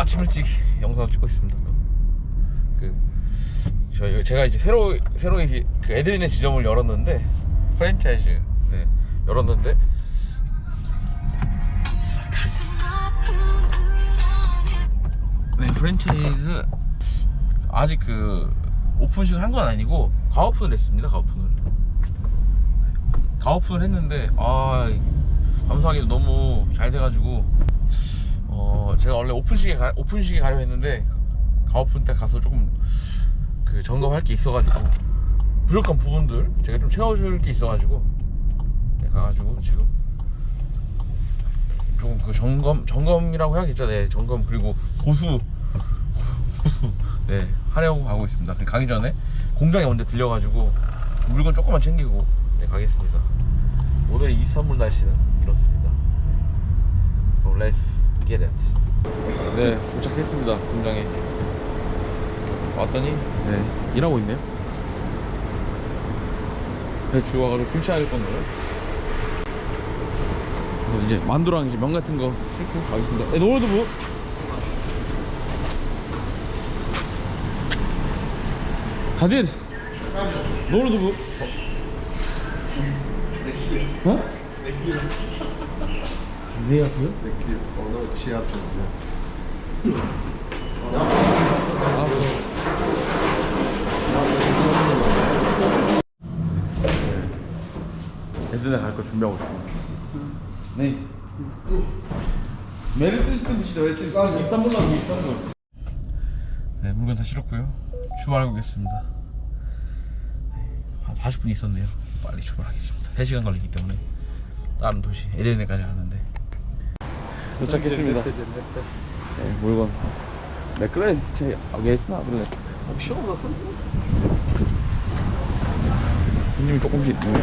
아침 일찍 영상을 찍고 있습니다. 또. 그 저희 제가 이제 새로 새로 이제 그 에드린의 지점을 열었는데 프랜차이즈 네, 열었는데 네 프랜차이즈 아직 그 오픈식을 한 건 아니고 가오픈을 했습니다. 가오픈을 가오픈을 했는데 아 감사하게도 너무 잘 돼가지고 어 제가 원래 오픈식에 가, 오픈식에 가려 했는데 가오픈 때 가서 조금 그 점검할 게 있어가지고 부족한 부분들 제가 좀 채워줄 게 있어가지고 네, 가가지고 지금 조금 그 점검 점검이라고 해야겠죠? 네 점검 그리고 보수 네 하려고 가고 있습니다. 그 가기 전에 공장에 먼저 들려가지고 물건 조금만 챙기고 네 가겠습니다. 오늘 이스탄불 날씨는 이렇습니다. 그럼 let's get it. 네 도착했습니다 공장에. 왔더니? 네. 일하고 있네요. 배추 와가지고 김치 할 건데요? 그래서 이제 만두랑 이제 면 같은 거 싣고 가겠습니다. 네 노을도 뭐 가dir 노을도 뭐 어? Ne yapıyor? Bekliyor. Onu şey yapacağız ya. 예전에 갈거 준비하고 있어. 네. 메르스 스탠드시다 메르스 이스탄불 나고 이스탄불. 네 물건 다 실었고요. 출발하고 있겠습니다. 한 40분 있었네요. 빨리 출발하겠습니다. 3시간 걸리기 때문에 다른 도시 에덴에까지 가는데 도착했습니다. 네, 물건 맥클렌 제 아 게스나 그래. 시험가 손님이 조금씩 있네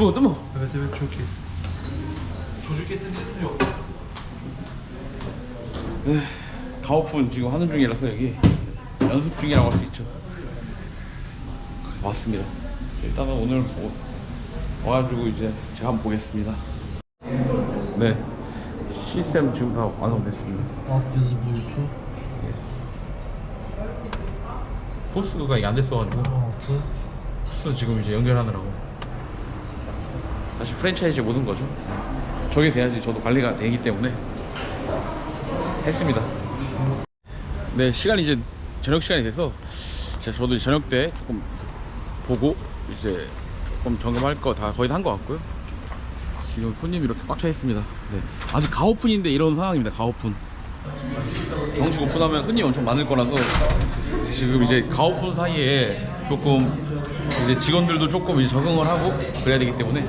Bu değil mi? Evet evet çok iyi. Çocuk getirecek yok. 네, 가오픈 지금 하는 중이라서 여기 연습 중이라고 할 수 있죠. 그래서 왔습니다. 일단은 오늘 오- 와가지고 이제 제가 한번 보겠습니다. 네, 시스템 지금 다 완성됐습니다. Altyazı boyutu 포스가 이게 안 됐어가지고 6. 포스 지금 이제 연결하느라고 다시 프랜차이즈 모든 거죠. 저게 돼야지 저도 관리가 되기 때문에 했습니다. 네 시간이 이제 저녁 시간이 돼서 저도 저녁 때 조금 보고 이제 조금 점검할 거 다 거의 다 한 것 같고요. 지금 손님이 이렇게 꽉 차 있습니다. 네. 아직 가오픈인데 이런 상황입니다. 가오픈. 정식 오픈하면 손님이 엄청 많을 거라서 지금 이제 가오픈 사이에 조금 이제 직원들도 조금 이제 적응을 하고 그래야 되기 때문에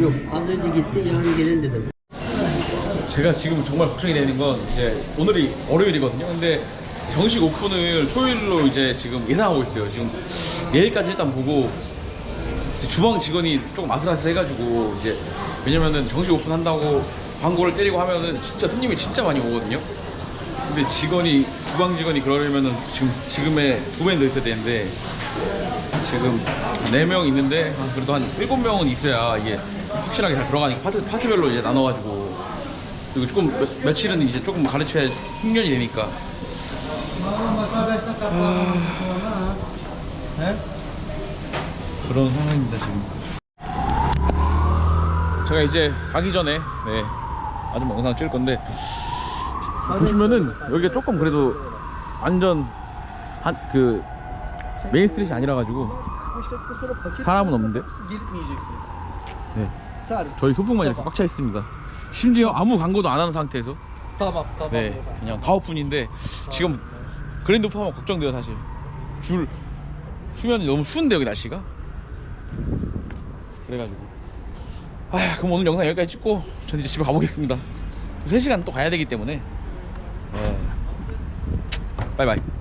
Yok az önce gitti yarın gelin dedim. 제가 지금 정말 걱정이 되는 건 이제 오늘이 월요일이거든요. 근데 정식 오픈을 토요일로 이제 지금 예상하고 있어요. 지금 내일까지 일단 보고 이제 주방 직원이 조금 아슬아슬해가지고 이제 왜냐면은 정식 오픈한다고 광고를 때리고 하면은 진짜 손님이 진짜 많이 오거든요. 근데 직원이 주방 직원이 그러려면은 지금 지금의 두 배는 더 있어야 되는데 지금 네 명 있는데 한 그래도 한 일곱 명은 있어야 이게 확실하게 잘 들어가니까 파트 파트별로 이제 나눠가지고 그리고 조금 며, 며칠은 이제 조금 가르쳐야 숙련이 되니까. 그런 상황입니다 지금. 제가 이제 가기 전에 네. 마지막 영상 찍을 건데 보시면은 여기가 조금 그래도 완전 한 그 메인 스트릿이 아니라 가지고 사람은 없는데. 네. 저희 소품만 이렇게 꽉 차 있습니다 심지어 아무 광고도 안 하는 상태에서. 네 그냥 가오픈인데 지금 그랜드 오픈하면 걱정돼요 사실 줄 수면이 너무 추운데 여기 날씨가 그래가지고 아 그럼 오늘 영상 여기까지 찍고 전 이제 집에 가보겠습니다 3시간 또 가야 되기 때문에 拜拜。